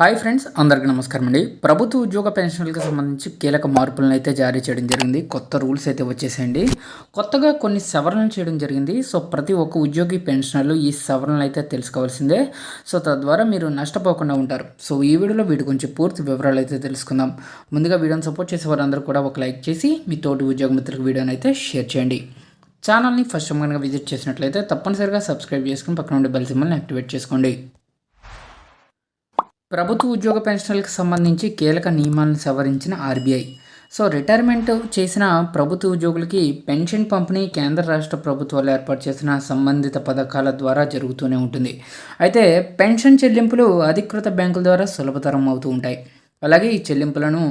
Hi friends అందరికీ నమస్కారం అండి. ప్రభుత్వ ఉద్యోగ పెన్షన్లకు సంబంధించి కీలక మార్పులను అయితే జారీ చేయడం జరిగింది. కొత్త రూల్స్ అయితే వచ్చేసాయండి. కొత్తగా కొన్ని సవరణలు చేయడం జరిగింది. సో ప్రతి ఒక్క ఉద్యోగి పెన్షనర్లు ఈ సవరణలు అయితే తెలుసుకోవాల్సిందే. సో తద్వారా మీరు నష్టపోకుండా ఉంటారు. సో ఈ వీడియోలో వీటి గురించి పూర్తి వివరాలు అయితే తెలుసుకుందాం. ముందుగా వీడియోని సపోర్ట్ చేసే వారందరూ కూడా ఒక లైక్ చేసి మీ తోటి ఉద్యోగ మిత్రులకు వీడియోని అయితే షేర్ చేయండి. ఛానల్ని ఫస్ట్ టైం కనుక విజిట్ చేసినట్లయితే తప్పనిసరిగా సబ్స్క్రైబ్ చేసుకుని పక్కన ఉండే బెల్ సింబల్ని యాక్టివేట్ చేసుకోండి. ప్రభుత్వ ఉద్యోగ పెన్షన్లకు సంబంధించి కీలక నియమాలను సవరించిన ఆర్బీఐ. సో రిటైర్మెంట్ చేసిన ప్రభుత్వ ఉద్యోగులకి పెన్షన్ పంపిణీ కేంద్ర రాష్ట్ర ప్రభుత్వాలు ఏర్పాటు చేసిన సంబంధిత పథకాల ద్వారా జరుగుతూనే ఉంటుంది. అయితే పెన్షన్ చెల్లింపులు అధికృత బ్యాంకుల ద్వారా సులభతరం అవుతూ ఉంటాయి. అలాగే ఈ చెల్లింపులను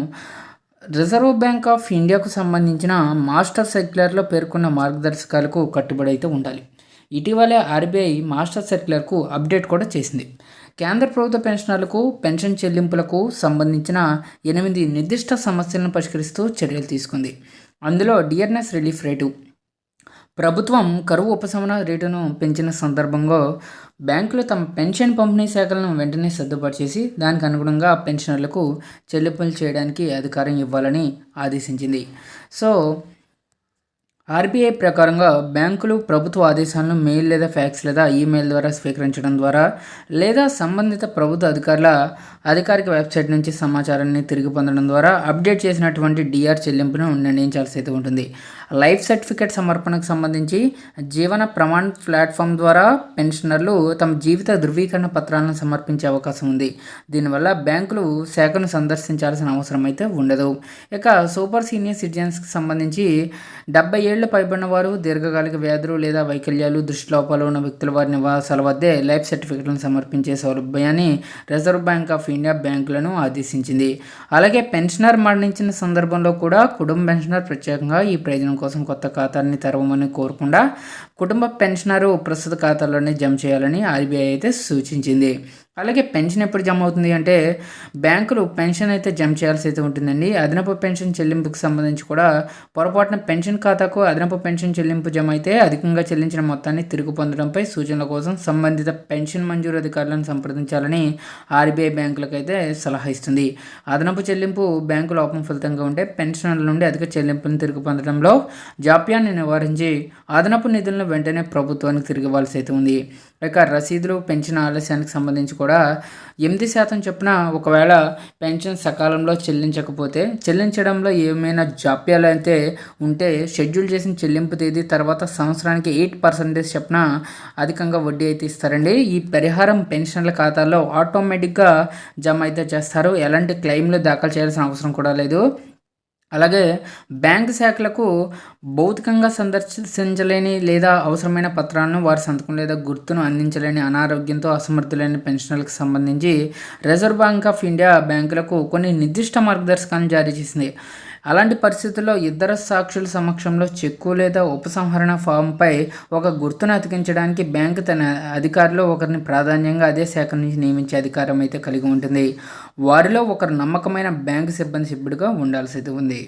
రిజర్వ్ బ్యాంక్ ఆఫ్ ఇండియాకు సంబంధించిన మాస్టర్ సర్క్యులర్లో పేర్కొన్న మార్గదర్శకాలకు కట్టుబడి అయితే ఉండాలి. ఇటీవలే ఆర్బీఐ మాస్టర్ సర్క్యులర్కు అప్డేట్ కూడా చేసింది. కేంద్ర ప్రభుత్వ పెన్షనర్లకు పెన్షన్ చెల్లింపులకు సంబంధించిన ఎనిమిది నిర్దిష్ట సమస్యలను పరిష్కరిస్తూ చర్యలు తీసుకుంది. అందులో డిఆర్ఎస్ రిలీఫ్ రేటు. ప్రభుత్వం కరువు ఉపశమన రేటును పెంచిన సందర్భంగా బ్యాంకులు తమ పెన్షన్ పంపిణీ శాఖలను వెంటనే సర్దుబాటు చేసి దానికి అనుగుణంగా పెన్షనర్లకు చెల్లింపులు చేయడానికి అధికారం ఇవ్వాలని ఆదేశించింది. సో ఆర్బీఐ ప్రకారంగా బ్యాంకులు ప్రభుత్వ ఆదేశాలను మెయిల్ లేదా ఫ్యాక్స్ లేదా ఈమెయిల్ ద్వారా స్వీకరించడం ద్వారా లేదా సంబంధిత ప్రభుత్వ అధికారుల అధికారిక వెబ్సైట్ నుంచి సమాచారాన్ని తిరిగి పొందడం ద్వారా అప్డేట్ చేసినటువంటి డిఆర్ చెల్లింపును నిర్ణయించాల్సి అయితే ఉంటుంది. లైఫ్ సర్టిఫికేట్ సమర్పణకు సంబంధించి జీవన ప్రమాణ్ ప్లాట్ఫామ్ ద్వారా పెన్షనర్లు తమ జీవిత ధృవీకరణ పత్రాలను సమర్పించే అవకాశం ఉంది. దీనివల్ల బ్యాంకులు శాఖను సందర్శించాల్సిన అవసరం అయితే ఉండదు. ఇక సూపర్ సీనియర్ సిటిజన్స్కి సంబంధించి డెబ్బై ఏళ్ళు పైబడిన వారు దీర్ఘకాలిక వ్యాధులు లేదా వైకల్యాలు దృష్టి లోపాలు ఉన్న వ్యక్తుల వారి నివాసాల వద్దే లైఫ్ సర్టిఫికెట్లను సమర్పించే సౌలభ్యాన్ని రిజర్వ్ బ్యాంక్ ఆఫ్ ఇండియా బ్యాంకులను ఆదేశించింది. అలాగే పెన్షనర్ మరణించిన సందర్భంలో కూడా కుటుంబ పెన్షనర్ ప్రత్యేకంగా ఈ ప్రయోజనం కోసం కొత్త ఖాతాని తెరవమని కోరకుండా కుటుంబ పెన్షనరు ప్రస్తుత ఖాతాలోనే జమ చేయాలని ఆర్బీఐ అయితే సూచించింది. అలాగే పెన్షన్ ఎప్పుడు జమ అవుతుంది అంటే బ్యాంకులు పెన్షన్ అయితే జమ చేయాల్సి అయితే ఉంటుందండి. అదనపు పెన్షన్ చెల్లింపుకు సంబంధించి కూడా పొరపాటున పెన్షన్ ఖాతాకు అదనపు పెన్షన్ చెల్లింపు జమ అయితే అధికంగా చెల్లించిన మొత్తాన్ని తిరిగి పొందడంపై సూచనల కోసం సంబంధిత పెన్షన్ మంజూరు అధికారులను సంప్రదించాలని ఆర్బీఐ బ్యాంకులకు అయితే సలహా ఇస్తుంది. అదనపు చెల్లింపు బ్యాంకు లోపం ఫలితంగా ఉంటే పెన్షనర్ల నుండి అధిక చెల్లింపులను తిరిగి పొందడంలో జాప్యాన్ని నివారించి అదనపు నిధులను వెంటనే ప్రభుత్వానికి తిరిగి ఇవ్వాల్సి అయితే ఉంది. లేక రసీదులు పెన్షన్ ఆలస్యానికి సంబంధించి కూడా ఎనిమిది శాతం చొప్పున ఒకవేళ పెన్షన్ సకాలంలో చెల్లించకపోతే చెల్లించడంలో ఏమైనా జాప్యాలు అయితే ఉంటే షెడ్యూల్ చేసిన చెల్లింపు తేదీ తర్వాత సంవత్సరానికి ఎయిట్ పర్సెంటేజ్ చొప్పున అధికంగా వడ్డీ అయితే ఇస్తారండి. ఈ పరిహారం పెన్షన్ల ఖాతాలో ఆటోమేటిక్గా జమ అయితే చేస్తారు. ఎలాంటి క్లెయిమ్లు దాఖలు చేయాల్సిన అవసరం కూడా లేదు. అలాగే బ్యాంక్ శాఖలకు భౌతికంగా సందర్శించలేని లేదా అవసరమైన పత్రాలను వారి సంతకం లేదా గుర్తును అందించలేని అనారోగ్యంతో అసమర్థులైన పెన్షనర్లకు సంబంధించి రిజర్వ్ బ్యాంక్ ఆఫ్ ఇండియా బ్యాంకులకు కొన్ని నిర్దిష్ట మార్గదర్శకాలను జారీ చేసింది. అలాంటి పరిస్థితుల్లో ఇద్దరు సాక్షుల సమక్షంలో చెక్కు లేదా ఉపసంహరణ ఫామ్పై ఒక గుర్తును అతికించడానికి బ్యాంకు తన అధికారులు ఒకరిని ప్రాధాన్యంగా అదే శాఖ నుంచి నియమించే అధికారం అయితే కలిగి ఉంటుంది. వారిలో ఒకరు నమ్మకమైన బ్యాంకు సిబ్బంది సభ్యుడిగా ఉండాల్సి ఉంది.